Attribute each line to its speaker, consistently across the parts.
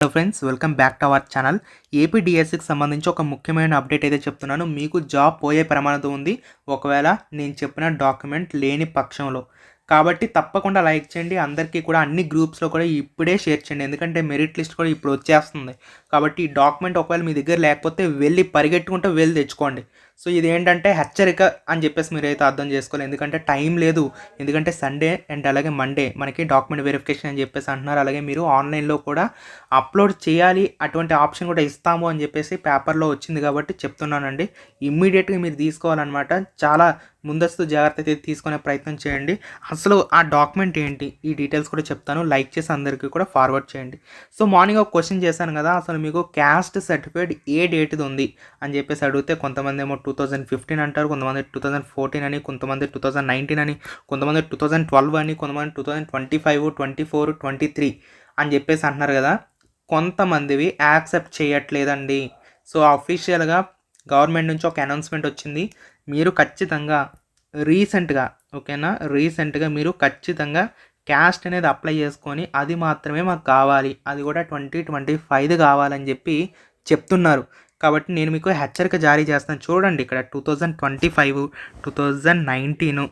Speaker 1: Hello friends welcome back to our channel AP డిఎస్సికి సంబంధించి ఒక ముఖ్యమైన అప్డేట్ అయితే చెప్తున్నాను. మీకు జాబ్ పోయే ప్రమాదం ఉంది. ఒకవేళ నేను చెప్పిన డాక్యుమెంట్ లేని పక్షంలో. కాబట్టి తప్పకుండా లైక్ చేయండి. అందరికీ కూడా అన్ని గ్రూప్స్లో కూడా ఇప్పుడే షేర్ చేయండి. ఎందుకంటే మెరిట్ లిస్ట్ కూడా ఇప్పుడు వచ్చేస్తుంది. కాబట్టి ఈ డాక్యుమెంట్ ఒకవేళ మీ దగ్గర లేకపోతే వెళ్ళి పరిగెట్టుకుంటూ వెళ్ళి తెచ్చుకోండి. సో ఇది ఏంటంటే హెచ్చరిక అని చెప్పేసి మీరు అయితే అర్థం చేసుకోవాలి. ఎందుకంటే టైం లేదు. ఎందుకంటే సండే అండ్ అలాగే మండే మనకి డాక్యుమెంట్ వెరిఫికేషన్ అని చెప్పేసి అంటున్నారు. అలాగే మీరు ఆన్లైన్లో కూడా అప్లోడ్ చేయాలి. అటువంటి ఆప్షన్ కూడా ఇస్తాము అని చెప్పేసి పేపర్లో వచ్చింది కాబట్టి చెప్తున్నానండి. ఇమ్మీడియట్గా మీరు తీసుకోవాలన్నమాట. చాలా ముందస్తు జాగ్రత్త అయితే తీసుకునే ప్రయత్నం చేయండి. అసలు ఆ డాక్యుమెంట్ ఏంటి? ఈ డీటెయిల్స్ కూడా చెప్తాను. లైక్ చేసి అందరికీ కూడా ఫార్వర్డ్ చేయండి. సో మార్నింగ్ ఒక క్వశ్చన్ చేశాను కదా అసలు మీకు క్యాస్ట్ సర్టిఫికేట్ ఏ డేట్ది ఉంది? అని చెప్పేసి అడిగితే కొంతమంది ఏమో టూ థౌజండ్ ఫిఫ్టీన్ అంటారు కొంతమంది టూ థౌజండ్ ఫోర్టీన్ అని కొంతమంది టూ థౌజండ్ నైన్టీన్ అని కొంతమంది టూ థౌజండ్ ట్వెల్వ్ అని కొంతమంది two thousand twenty five twenty four twenty three అని చెప్పేసి అంటున్నారు కదా. కొంతమందివి యాక్సెప్ట్ చేయట్లేదండి. సో అఫీషియల్గా గవర్నమెంట్ నుంచి ఒక అనౌన్స్మెంట్ వచ్చింది. మీరు ఖచ్చితంగా రీసెంట్గా ఓకేనా? రీసెంట్గా మీరు ఖచ్చితంగా క్యాస్ట్ అనేది అప్లై చేసుకొని అది మాత్రమే మాకు కావాలి. అది కూడా ట్వంటీ ట్వంటీ ఫైవ్ కావాలని చెప్పి చెప్తున్నారు. కాబట్టి నేను మీకు హెచ్చరిక జారీ చేస్తాను. చూడండి ఇక్కడ two thousand twenty five two thousand nineteen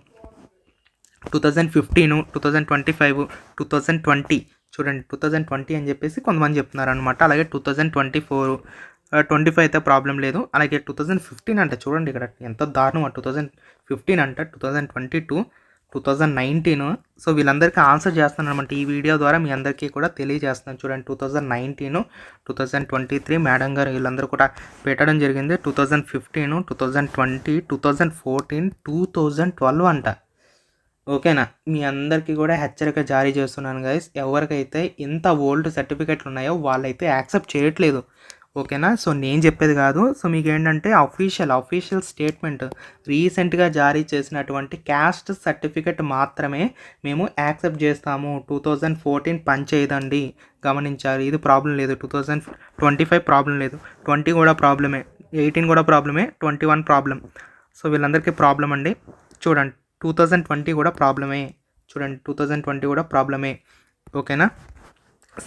Speaker 1: two thousand fifteen two thousand twenty five two thousand twenty. చూడండి టూ థౌజండ్ ట్వంటీ అని చెప్పేసి కొంతమంది చెప్తున్నారు అనమాట అలాగే two thousand twenty four twenty five అయితే ప్రాబ్లం లేదు. అలాగే టూ థౌజండ్ ఫిఫ్టీన్ అంట చూడండి ఇక్కడ ఎంత దారుణం టూ థౌజండ్ ఫిఫ్టీన్ అంట two thousand twenty two two thousand nineteen so వీళ్ళందరికీ ఆన్సర్ చేస్తాను అనమాట ఈ వీడియో ద్వారా మీ అందరికీ కూడా తెలియజేస్తున్నాను. చూడండి two thousand nineteen two thousand twenty three madam గారు వీళ్ళందరూ కూడా పెట్టడం జరిగింది. Two thousand fifteen two thousand twenty two thousand fourteen two thousand twelve అంట. ఓకేనా? మీ అందరికీ కూడా హెచ్చరిక జారీ చేస్తున్నాను గైస్ ఎవరికైతే ఇంత ఓల్డ్ సర్టిఫికెట్లు ఉన్నాయో వాళ్ళైతే యాక్సెప్ట్ చేయట్లేదు. ఓకేనా? సో నేను చెప్పేది కాదు. సో మీకు ఏంటంటే అఫీషియల్ అఫీషియల్ స్టేట్మెంట్ రీసెంట్గా జారీ చేసినటువంటి క్యాస్ట్ సర్టిఫికెట్ మాత్రమే మేము యాక్సెప్ట్ చేస్తాము. టూ థౌజండ్ ఫోర్టీన్ పనిచేయదండి గమనించాలి. ఇది ప్రాబ్లం లేదు. Two thousand twenty five problem లేదు. ట్వంటీ కూడా ప్రాబ్లమే ఎయిటీన్ కూడా ప్రాబ్లమే ట్వంటీ వన్ ప్రాబ్లం సో వీళ్ళందరికీ ప్రాబ్లం అండి. చూడండి. టూ థౌజండ్ ట్వంటీ కూడా ప్రాబ్లమే చూడండి. టూ థౌజండ్ ట్వంటీ కూడా ప్రాబ్లమే ఓకేనా?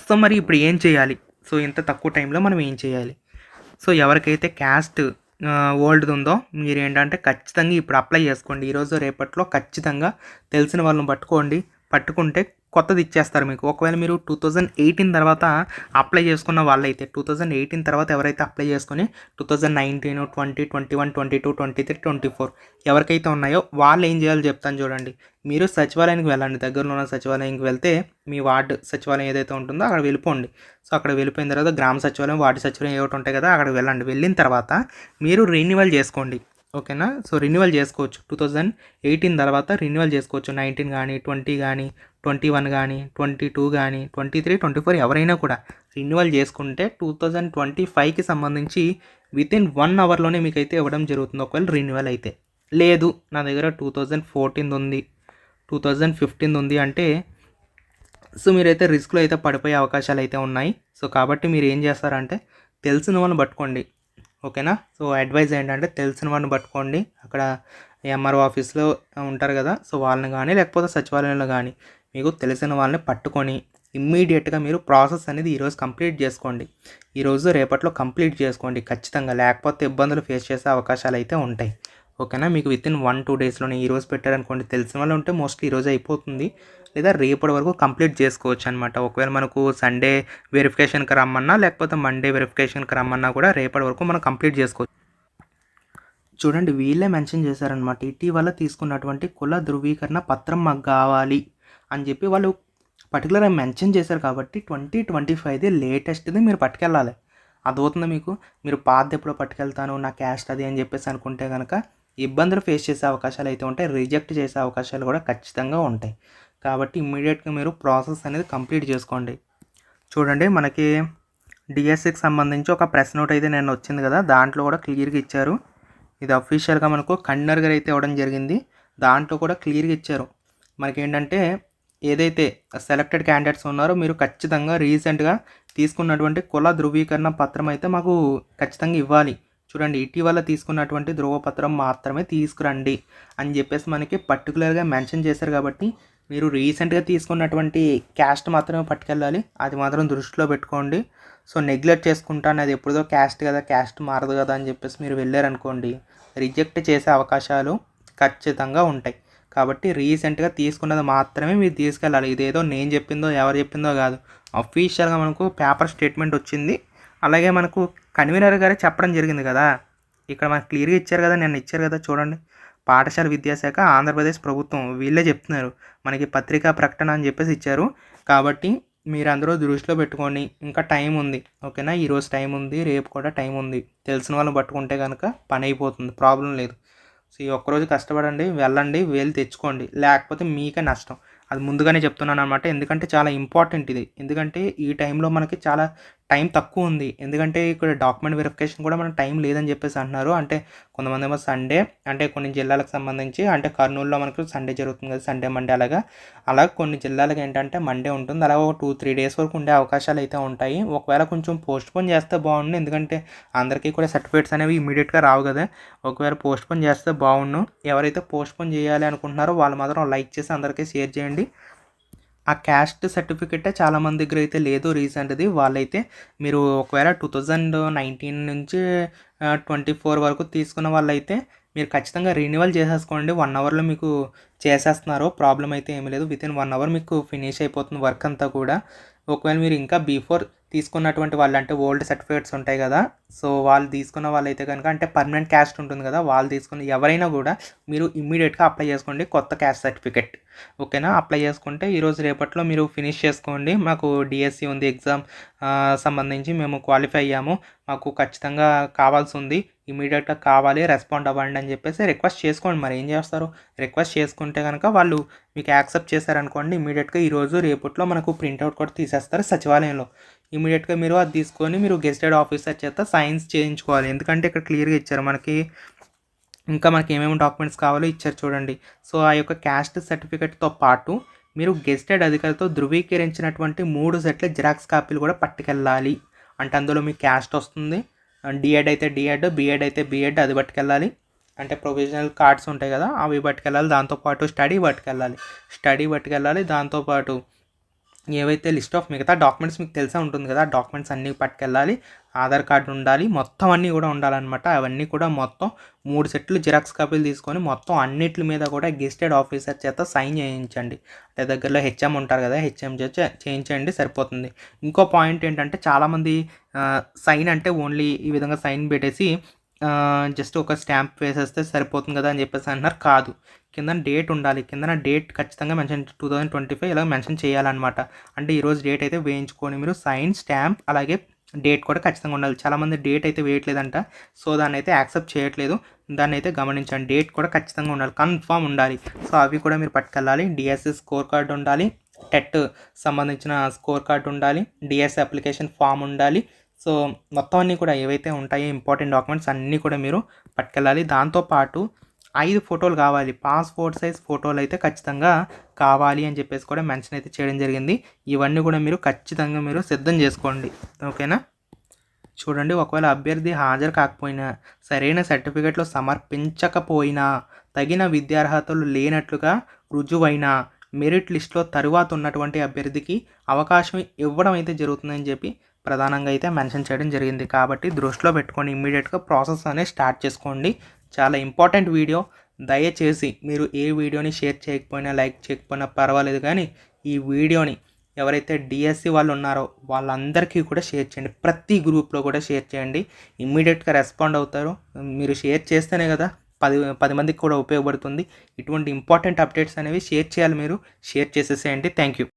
Speaker 1: సో మరి ఇప్పుడు ఏం చేయాలి? సో ఇంత తక్కువ టైంలో మనం ఏం చేయాలి? సో ఎవరికైతే క్యాస్ట్ ఓల్డ్ ఉందో మీరు ఏంటంటే ఖచ్చితంగా ఇప్పుడు అప్లై చేసుకోండి. ఈరోజు రేపట్లో ఖచ్చితంగా తెలిసిన వాళ్ళని పట్టుకోండి. పట్టుకుంటే కొత్తది ఇచ్చేస్తారు మీకు. ఒకవేళ మీరు టూ థౌజండ్ ఎయిటీన్ తర్వాత అప్లై చేసుకున్న వాళ్ళైతే టూ థౌజండ్ ఎయిటీన్ తర్వాత ఎవరైతే అప్లై చేసుకుని two thousand nineteen twenty twenty one twenty two twenty three twenty four ఎవరికైతే ఉన్నాయో వాళ్ళు ఏం చేయాలో చెప్తాను చూడండి. మీరు సచివాలయానికి వెళ్ళండి. దగ్గరలో ఉన్న సచివాలయానికి వెళ్తే మీ వార్డు సచివాలయం ఏదైతే ఉంటుందో అక్కడ వెళ్ళిపోండి. సో అక్కడ వెళ్ళిపోయిన తర్వాత గ్రామ సచివాలయం వార్డు సచివాలయం ఏమిటి ఉంటాయి కదా అక్కడ వెళ్ళండి. వెళ్ళిన తర్వాత మీరు రెన్యువల్ చేసుకోండి. ఓకేనా? సో రెన్యువల్ చేసుకోవచ్చు. టూ థౌజండ్ ఎయిటీన్ తర్వాత రెన్యువల్ చేసుకోవచ్చు. నైన్టీన్ కానీ ట్వంటీ కానీ ట్వంటీ వన్ కానీ ట్వంటీ టూ కానీ ట్వంటీ త్రీ ట్వంటీ ఫోర్ ఎవరైనా కూడా రెన్యువల్ చేసుకుంటే టూ థౌజండ్ ట్వంటీ ఫైవ్కి సంబంధించి వితిన్ వన్ అవర్లోనే మీకు అయితే ఇవ్వడం జరుగుతుంది. ఒకవేళ రెన్యువల్ అయితే. లేదు నా దగ్గర టూ థౌజండ్ ఫోర్టీన్ ఉంది. టూ థౌజండ్ ఫిఫ్టీన్ ఉంది అంటే సో మీరైతే రిస్క్లో అయితే పడిపోయే అవకాశాలు అయితే ఉన్నాయి. సో కాబట్టి మీరు ఏం చేస్తారంటే తెలిసిన వాళ్ళని పట్టుకోండి. ఓకేనా? సో అడ్వైజ్ ఏంటంటే తెలిసిన వాళ్ళని పట్టుకోండి. అక్కడ ఎంఆర్ఓ ఆఫీస్లో ఉంటారు కదా సో వాళ్ళని కానీ లేకపోతే సచివాలయంలో కానీ మీకు తెలిసిన వాళ్ళని పట్టుకొని ఇమ్మీడియట్గా మీరు ప్రాసెస్ అనేది ఈరోజు కంప్లీట్ చేసుకోండి. ఈరోజు రేపట్లో కంప్లీట్ చేసుకోండి ఖచ్చితంగా. లేకపోతే ఇబ్బందులు ఫేస్ చేసే అవకాశాలు అయితే ఉంటాయి. ఓకేనా? మీకు విత్ ఇన్ వన్ టూ డేస్లోనే ఈరోజు పెట్టారనుకోండి తెలిసిన వాళ్ళు ఉంటే మోస్ట్లీ ఈరోజు అయిపోతుంది. లేదా రేపటి వరకు కంప్లీట్ చేసుకోవచ్చు అనమాట ఒకవేళ మనకు సండే వెరిఫికేషన్కి రమ్మన్నా లేకపోతే మండే వెరిఫికేషన్కి రమ్మన్నా కూడా రేపటి వరకు మనం కంప్లీట్ చేసుకోవచ్చు. చూడండి వీళ్ళే మెన్షన్ చేశారనమాట ఇటీవల తీసుకున్నటువంటి కుల ధృవీకరణ పత్రం మాకు కావాలి అని చెప్పి వాళ్ళు పర్టికులర్గా మెన్షన్ చేశారు కాబట్టి ట్వంటీ ట్వంటీ ఫైవ్ది లేటెస్ట్ది మీరు పట్టుకెళ్ళాలి. అదవుతుంది మీకు? మీరు పాత ఎప్పుడో పట్టుకెళ్తాను నా క్యాస్ట్ అది అని చెప్పేసి అనుకుంటే కనుక ఇబ్బందులు ఫేస్ చేసే అవకాశాలు అయితే ఉంటాయి రిజెక్ట్ చేసే అవకాశాలు కూడా ఖచ్చితంగా ఉంటాయి. కాబట్టి ఇమ్మీడియట్గా మీరు ప్రాసెస్ అనేది కంప్లీట్ చేసుకోండి. చూడండి మనకి డిఎస్సికి సంబంధించి ఒక ప్రెస్ నోట్ అయితే నేను వచ్చింది కదా దాంట్లో కూడా క్లియర్గా ఇచ్చారు. ఇది అఫీషియల్గా మనకు కన్నర్ గారు అయితే ఇవ్వడం జరిగింది. దాంట్లో కూడా క్లియర్గా ఇచ్చారు. మనకేంటంటే ఏదైతే సెలెక్టెడ్ క్యాండిడేట్స్ ఉన్నారో మీరు ఖచ్చితంగా రీసెంట్గా తీసుకున్నటువంటి కుల ధృవీకరణ పత్రం అయితే మాకు ఖచ్చితంగా ఇవ్వాలి. చూడండి ఇటీవల తీసుకున్నటువంటి ధృవపత్రం మాత్రమే తీసుకురండి అని చెప్పేసి మనకి పర్టికులర్గా మెన్షన్ చేశారు కాబట్టి మీరు రీసెంట్గా తీసుకున్నటువంటి క్యాస్ట్ మాత్రమే పట్టుకెళ్ళాలి. అది మాత్రం దృష్టిలో పెట్టుకోండి. సో నెగ్లెక్ట్ చేసుకుంటాను అది ఎప్పుడుదో క్యాస్ట్ కదా క్యాస్ట్ మారదు కదా అని చెప్పేసి మీరు వెళ్ళారనుకోండి రిజెక్ట్ చేసే అవకాశాలు ఖచ్చితంగా ఉంటాయి. కాబట్టి రీసెంట్గా తీసుకున్నది మాత్రమే మీరు తీసుకెళ్ళాలి. ఇదేదో నేను చెప్పిందో ఎవరు చెప్పిందో కాదు. అఫీషియల్గా మనకు పేపర్ స్టేట్మెంట్ వచ్చింది. అలాగే మనకు కన్వీనర్ గారే చెప్పడం జరిగింది కదా. ఇక్కడ మనకు క్లియర్గా ఇచ్చారు కదా నిన్న ఇచ్చారు కదా చూడండి. పాఠశాల విద్యాశాఖ ఆంధ్రప్రదేశ్ ప్రభుత్వం వీళ్ళే చెప్తున్నారు. మనకి పత్రికా ప్రకటన అని చెప్పేసి ఇచ్చారు. కాబట్టి మీరు అందరూ దృష్టిలో పెట్టుకోండి. ఇంకా టైం ఉంది. ఓకేనా? ఈరోజు టైం ఉంది. రేపు కూడా టైం ఉంది. తెలిసిన వాళ్ళని పట్టుకుంటే కనుక పని అయిపోతుంది. ప్రాబ్లం లేదు. సో ఈ ఒక్కరోజు కష్టపడండి వెళ్ళండి వేలు తెచ్చుకోండి. లేకపోతే మీకే నష్టం. అది ముందుగానే చెప్తున్నాను అనమాట ఎందుకంటే చాలా ఇంపార్టెంట్ ఇది. ఎందుకంటే ఈ టైంలో మనకి చాలా టైం తక్కువ ఉంది. ఎందుకంటే ఇక్కడ డాక్యుమెంట్ వెరిఫికేషన్ కూడా మనకు టైం లేదని చెప్పేసి అంటున్నారు. అంటే కొంతమంది ఏమో సండే అంటే కొన్ని జిల్లాలకు సంబంధించి అంటే కర్నూలులో మనకు సండే జరుగుతుంది కదా సండే మండే అలాగా. అలా కొన్ని జిల్లాలకు ఏంటంటే మండే ఉంటుంది. అలా ఒక టూ త్రీ డేస్ వరకు ఉండే అవకాశాలు అయితే ఉంటాయి. ఒకవేళ కొంచెం పోస్ట్ పోన్ చేస్తే బాగుండు. ఎందుకంటే అందరికీ కూడా సర్టిఫికేట్స్ అనేవి ఇమీడియట్గా రావు కదా. ఒకవేళ పోస్ట్ పోన్ చేస్తే బాగుండు. ఎవరైతే పోస్ట్ పోన్ చేయాలి అనుకుంటున్నారో వాళ్ళు మాత్రం లైక్ చేసి అందరికీ షేర్ చేయండి. ఆ క్యాస్ట్ సర్టిఫికెటే చాలామంది దగ్గర అయితే లేదు రీసెంట్ది. వాళ్ళైతే మీరు ఒకవేళ టూ థౌజండ్ నైన్టీన్ నుంచి ట్వంటీ ఫోర్ వరకు తీసుకున్న వాళ్ళైతే మీరు ఖచ్చితంగా రెన్యువల్ చేసేసుకోండి. వన్ అవర్లో మీకు చేసేస్తున్నారు. ప్రాబ్లం అయితే ఏమీ లేదు. విత్ ఇన్ వన్ అవర్ మీకు ఫినిష్ అయిపోతుంది వర్క్ అంతా కూడా. ఒకవేళ మీరు ఇంకా బిఫోర్ తీసుకున్నటువంటి వాళ్ళు అంటే ఓల్డ్ సర్టిఫికేట్స్ ఉంటాయి కదా. సో వాళ్ళు తీసుకున్న వాళ్ళైతే కనుక అంటే పర్మనెంట్ క్యాస్ట్ ఉంటుంది కదా. వాళ్ళు తీసుకున్న ఎవరైనా కూడా మీరు ఇమ్మీడియట్గా అప్లై చేసుకోండి కొత్త క్యాస్ట్ సర్టిఫికెట్ ఓకేనా అప్లై చేసుకుంటే ఈరోజు రేపట్లో మీరు ఫినిష్ చేసుకోండి. మాకు డిఎస్సి ఉంది ఎగ్జామ్ సంబంధించి మేము క్వాలిఫై అయ్యాము. మాకు ఖచ్చితంగా కావాల్సి ఉంది. ఇమీడియట్గా కావాలి రెస్పాండ్ అవ్వండి అని చెప్పేసి రిక్వెస్ట్ చేసుకోండి. మరి ఏం చేస్తారు? రిక్వెస్ట్ చేసుకుంటే కనుక వాళ్ళు మీకు యాక్సెప్ట్ చేశారనుకోండి ఇమీడియట్గా ఈరోజు రేపట్లో మనకు ప్రింట్అవుట్ కూడా తీసేస్తారు సచివాలయంలో. ఇమీడియట్గా మీరు అది తీసుకొని మీరు గెస్టెడ్ ఆఫీసర్ చేత సైన్స్ చేయించుకోవాలి. ఎందుకంటే ఇక్కడ క్లియర్గా ఇచ్చారు మనకి. ఇంకా మనకి ఏమేమి డాక్యుమెంట్స్ కావాలో ఇచ్చారు చూడండి. సో ఆ యొక్క క్యాస్ట్ సర్టిఫికేట్తో పాటు మీరు గెస్టెడ్ అధికారితో ధృవీకరించినటువంటి మూడు సెట్ల జిరాక్స్ కాపీలు కూడా పట్టుకెళ్ళాలి. అంటే అందులో మీ క్యాస్ట్ వస్తుంది. డిఎడ్ అయితే డిఎడ్ బిఎడ్ అయితే బిఎడ్ అది పట్టుకెళ్ళాలి. అంటే ప్రొవిజనల్ కార్డ్స్ ఉంటాయి కదా అవి పట్టుకెళ్ళాలి. దాంతోపాటు స్టడీ పట్టుకెళ్ళాలి. స్టడీ పట్టుకెళ్ళాలి. దాంతోపాటు ఏవైతే లిస్ట్ ఆఫ్ మిగతా డాక్యుమెంట్స్ మీకు తెలిసే ఉంటుంది కదా డాక్యుమెంట్స్ అన్నీ పట్టుకెళ్ళాలి ఆధార్ కార్డు ఉండాలి మొత్తం అన్నీ కూడా ఉండాలన్నమాట. అవన్నీ కూడా మొత్తం మూడు సెట్లు జిరాక్స్ కాపీలు తీసుకొని మొత్తం అన్నిటి మీద కూడా గెస్టెడ్ ఆఫీసర్ చేత సైన్ చేయించండి. అంటే దగ్గరలో హెచ్ఎం ఉంటారు కదా హెచ్ఎం చేత చేయించండి సరిపోతుంది. ఇంకో పాయింట్ ఏంటంటే చాలామంది సైన్ అంటే ఓన్లీ ఈ విధంగా సైన్ పెట్టేసి జస్ట్ ఒక స్టాంప్ వేసేస్తే సరిపోతుంది కదా అని చెప్పేసి అంటున్నారు కాదు. కింద డేట్ ఉండాలి. కింద డేట్ ఖచ్చితంగా mention two thousand twenty five ఇలా మెన్షన్ చేయాలన్నమాట. అంటే ఈరోజు డేట్ అయితే వేయించుకొని మీరు సైన్ స్టాంప్ అలాగే డేట్ కూడా ఖచ్చితంగా ఉండాలి. చాలామంది డేట్ అయితే వేయట్లేదంట. సో దాన్ని అయితే యాక్సెప్ట్ చేయట్లేదు. దాన్ని అయితే గమనించండి. డేట్ కూడా ఖచ్చితంగా ఉండాలి. కన్ఫామ్ ఉండాలి. సో అవి కూడా మీరు పట్టుకెళ్ళాలి. డిఎస్సి స్కోర్ కార్డు ఉండాలి. టెట్ సంబంధించిన స్కోర్ కార్డు ఉండాలి డిఎస్ అప్లికేషన్ ఫామ్ ఉండాలి. సో మొత్తం అన్నీ కూడా ఏవైతే ఉంటాయో ఇంపార్టెంట్ డాక్యుమెంట్స్ అన్నీ కూడా మీరు పట్టుకెళ్ళాలి. దాంతోపాటు ఐదు ఫోటోలు కావాలి. పాస్పోర్ట్ సైజ్ ఫోటోలు అయితే ఖచ్చితంగా కావాలి అని చెప్పేసి కూడా మెన్షన్ అయితే చేయడం జరిగింది. ఇవన్నీ కూడా మీరు ఖచ్చితంగా మీరు సిద్ధం చేసుకోండి. ఓకేనా? చూడండి ఒకవేళ అభ్యర్థి హాజరు కాకపోయినా సరైన సర్టిఫికెట్లు సమర్పించకపోయినా తగిన విద్యార్హతలు లేనట్లుగా రుజువైన మెరిట్ లిస్ట్లో తరువాత ఉన్నటువంటి అభ్యర్థికి అవకాశం ఇవ్వడం అయితే జరుగుతుందని చెప్పి ప్రధానంగా అయితే మెన్షన్ చేయడం జరిగింది. కాబట్టి దృష్టిలో పెట్టుకొని ఇమ్మీడియట్గా ప్రాసెస్ అనేది స్టార్ట్ చేసుకోండి. చాలా ఇంపార్టెంట్ వీడియో. దయచేసి మీరు ఏ వీడియోని షేర్ చేయకపోయినా లైక్ చేయకపోయినా పర్వాలేదు కానీ ఈ వీడియోని ఎవరైతే డిఎస్సి వాళ్ళు ఉన్నారో వాళ్ళందరికీ కూడా షేర్ చేయండి. ప్రతి గ్రూప్లో కూడా షేర్ చేయండి. ఇమ్మీడియట్గా రెస్పాండ్ అవుతారు. మీరు షేర్ చేస్తేనే కదా పది పది మందికి కూడా ఉపయోగపడుతుంది. ఇటువంటి ఇంపార్టెంట్ అప్డేట్స్ అనేవి షేర్ చేయాలి మీరు. షేర్ చేసేసేయండి. Thank you